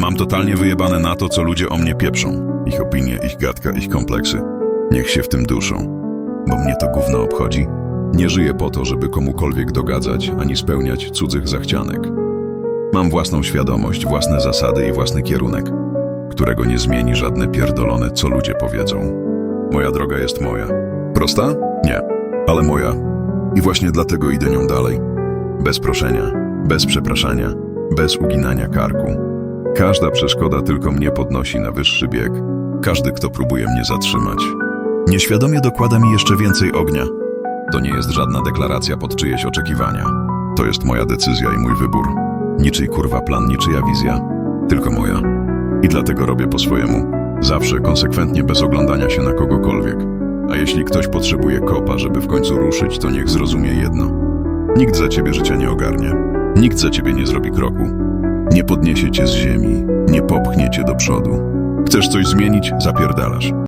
Mam totalnie wyjebane na to, co ludzie o mnie pieprzą. Ich opinie, ich gadka, ich kompleksy. Niech się w tym duszą. Bo mnie to gówno obchodzi. Nie żyję po to, żeby komukolwiek dogadzać, ani spełniać cudzych zachcianek. Mam własną świadomość, własne zasady i własny kierunek, którego nie zmieni żadne pierdolone, co ludzie powiedzą. Moja droga jest moja. Prosta? Nie, ale moja. I właśnie dlatego idę nią dalej. Bez proszenia, bez przepraszania, bez uginania karku. Każda przeszkoda tylko mnie podnosi na wyższy bieg. Każdy, kto próbuje mnie zatrzymać. Nieświadomie dokłada mi jeszcze więcej ognia. To nie jest żadna deklaracja pod czyjeś oczekiwania. To jest moja decyzja i mój wybór. Niczyj kurwa plan, niczyja wizja, tylko moja. I dlatego robię po swojemu. Zawsze, konsekwentnie, bez oglądania się na kogokolwiek. A jeśli ktoś potrzebuje kopa, żeby w końcu ruszyć, to niech zrozumie jedno. Nikt za ciebie życia nie ogarnie. Nikt za ciebie nie zrobi kroku. Nie podniesie cię z ziemi, nie popchnie cię do przodu. Chcesz coś zmienić? Zapierdalasz.